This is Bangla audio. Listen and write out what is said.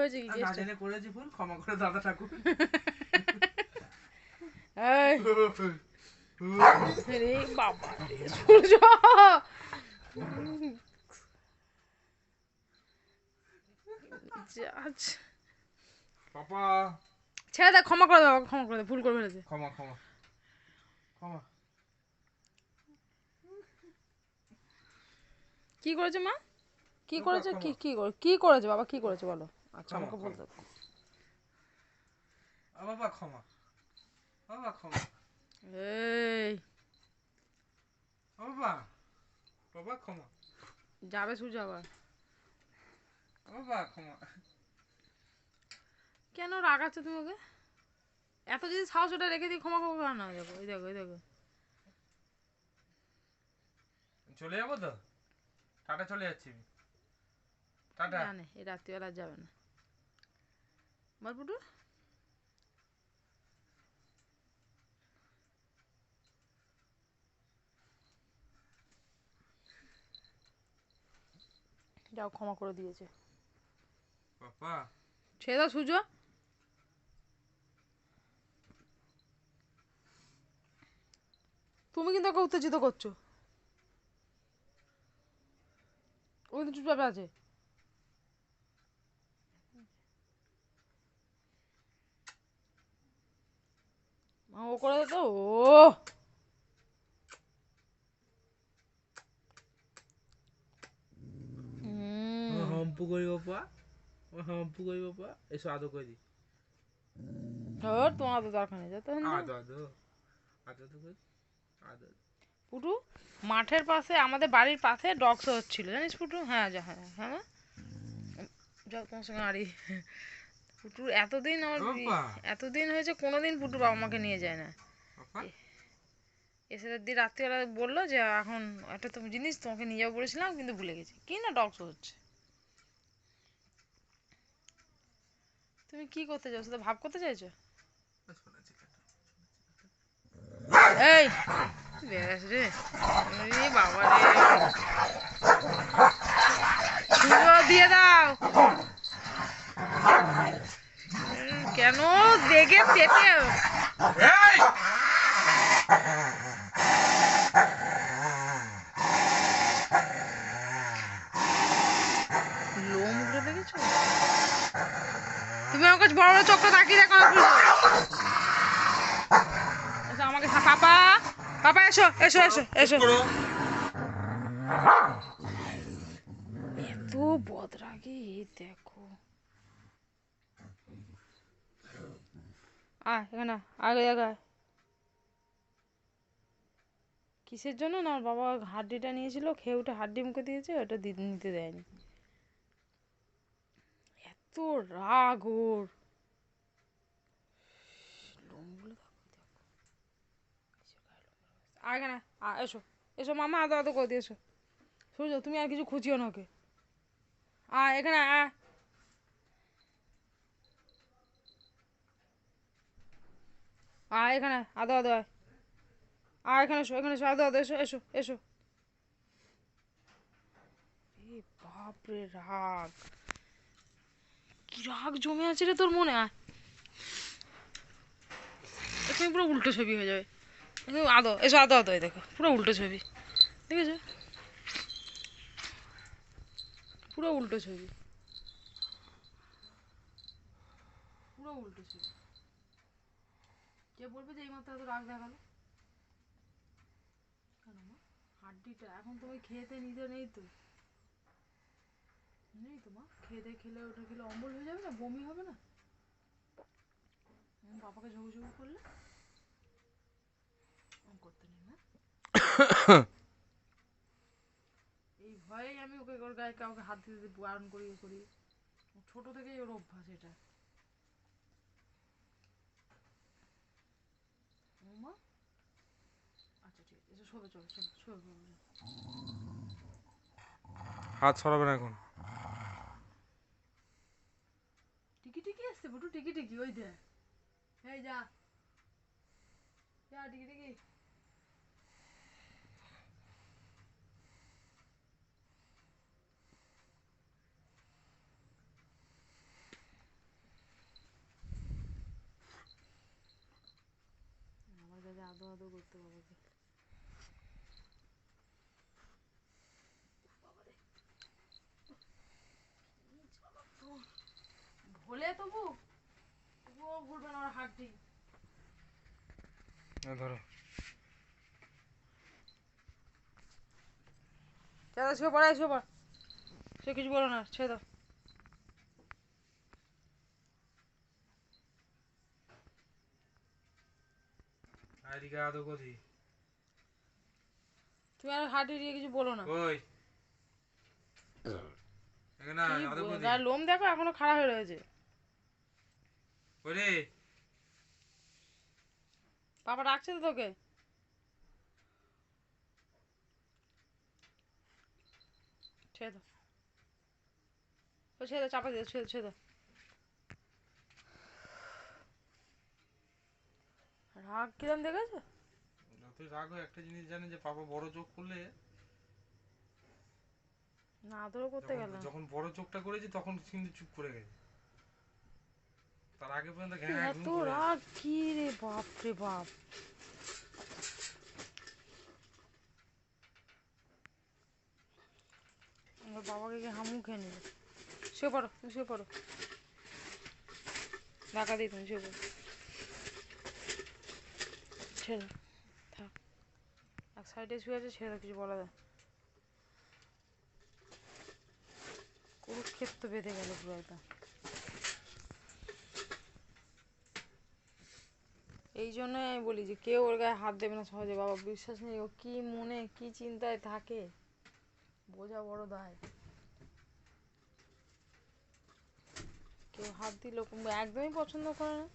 হয়েছে কি না জেনে করেছি ভুল ক্ষমা করে দাদা ঠাকুর। রে বাবা রে, সূর্য পাপা। ছেড়ে দে ক্ষমা করে ক্ষমা করে ভুল করে ফেলেছে। ক্ষমা ক্ষমা। ক্ষমা। কি করেছে মা? কি করেছে? কি কি করে কি করেছে বাবা? কি করেছে বলো? ক্ষমা, আমাকে বলতে বাবা ক্ষমা। বাবা ক্ষমা। এই। বাবা বাবা ক্ষমা। যাবে আবার। বাবা ক্ষমা। কেন রাগাচ্ছ তুমি ওকে? এত যদি সাহস ওটা রেখে দিই ক্ষমা ক্ষমা না দেখো ওই দেখো ওই দেখো। চলে যাব তো? টাটা চলে যাচ্ছি টাটা। এই রাত্রিবেলা আর যাবে না। বল পুটু যাও ক্ষমা করে দিয়েছে। পাপা। ছেড়ে দাও সূর্য। তুমি কিন্তু ওকে উত্তেজিত করছ। ও কিন্তু চুপচাপে আছে। ও করে তো ও। হুম। হাম্পু করি বাপা হাম্পু করি বাপা এসো আদো করে ধর তোমার তো দরকার নেই যত আদো আদো আদো তো করি আদো। পুটু মাঠের পাশে আমাদের বাড়ির পাশে শো হচ্ছিল জানিস পুটু? হ্যাঁ হ্যাঁ হ্যাঁ যাও তোমার সঙ্গে আড়ি। পুটুর এতদিন আমার এতদিন হয়েছে কোনোদিন পুটু বাবা মাকে নিয়ে যায় না। এসে দিন রাত্রিবেলা বলল যে এখন একটা তুমি জিনিস তোমাকে নিয়ে যাব বলেছিলাম কিন্তু ভুলে গেছি। কি না ডগ হচ্ছে? তুমি কি করতে চাও শুধু ভাব করতে চাইছো? এই ব্যাস রে? বাবা রে। দিয়ে দাও। কেন দেখে পেটে দেখেছ? তুমি আমার কাছে বড় বড় চোখটা তাকিয়ে দেখো আমাকে পাপা পাপা এসো এসো এসো এসো। এত বদরাগি দেখো। আয় এখানে আগে আগে কিসের জন্য না ওর বাবা হাড্ডিটা নিয়েছিল খেয়ে উঠে হাড্ডি মুখে দিয়েছে ওটা নিতে দেয়নি। এত রাগ ওর। আগে না এসো এসো মামা আদো আদো করে দিয়ে এসো। সূর্য তুমি আর কিছু খুঁজিও না ওকে। আয় এখানে আয়, আয় এখানে, আদো আদো আয় আয় এখানে এসো এখানে এসো, আদো আদো, এসো এসো এসো। বাপরে রাগ। কি রাগ জমে আছে রে তোর মনে? আয়। এখানে পুরো উল্টো ছবি হয়ে যাবে। আদো, এসো, আদো আদো দেখো, পুরো উল্টো ছবি। দেখেছ? পুরো উল্টো ছবি। পুরো উল্টো ছবি। কে বলবে যে এই এইমাত্র এত রাগ দেখাল। কেন মা? হাড্ডিটা, এখন তুমি খেতে নিতে নেই তো। নেই তো মা? খেতে খেলে ওটা খেলে অম্বল হয়ে যাবে না? বমি হবে না? বাবাকে ঝগু ঝগু করলে? করতে নেই না এই ভয়েই আমি ওকে ওর গায়ে কাউকে হাত দিতে বারণ করি করি ছোট থেকেই ওর অভ্যাস এটা। ও মা? আচ্ছা ঠিক আছে এসো শোবে চলো চলো শোবে। হাত সরাবে না এখন। টিকি টিকি আসছে বুটু টিকি টিকি ওই দে। এই যা। যা টিকি টিকি। আদো আদো করতে বাবাকে ভোলে তবু? তবুও ভুলবে না ওর হাড্ডি ধরো। দাদা শুয়ে পড়ায় শুয়ে পড়। সে কিছু বলো না ছেড়ে দাও। আইদিকে আদৌ কোথি? তুমি আর হাড্ডি দিয়ে কিছু বলো না। কই? এখানে আদৌ লোম দেখো এখনও খারাপ হয়ে রয়েছে। ওরে পাপা ডাকছে তো তোকে। ছেড়ে দাও। ও ছেড়ে দাও চাপা দিয়ে ছেড়ে ছেড়ে দাও। রাগ কিরম দেখেছ? যতই রাগ হয় একটা জিনিস জানে যে পাপা বড় চোখ করলে না আদরও করতে গেলাম। যখন বড় চোখটা করেছি তখন কিন্তু চুপ করে গেছে। তার আগে পর্যন্ত ঘ্যাঁ এত রাগ? কি রে বাপ রে বাপ। আমার বাবাকে গিয়ে হামু খেয়ে নেবে শুয়ে পড়ো তুমি শুয়ে পড়ো। ঢাকা দিই তুমি শুয়ে পড়ো। ছেড়ে থাক। এক সাইডে শুয়ে আছে, ছেড়ে কিছু বলা যায় কুরুক্ষেত্র বেঁধে গেল পুরো একদম। এই জন্যই আমি বলি যে, কেউ ওর গায়ে হাত দেবে না সহজে। বাবা, বিশ্বাস নেই, ও কি মনে, কি চিন্তায় থাকে। বোঝা বড় দায়। কেউ হাত দিল একদমই পছন্দ করে না।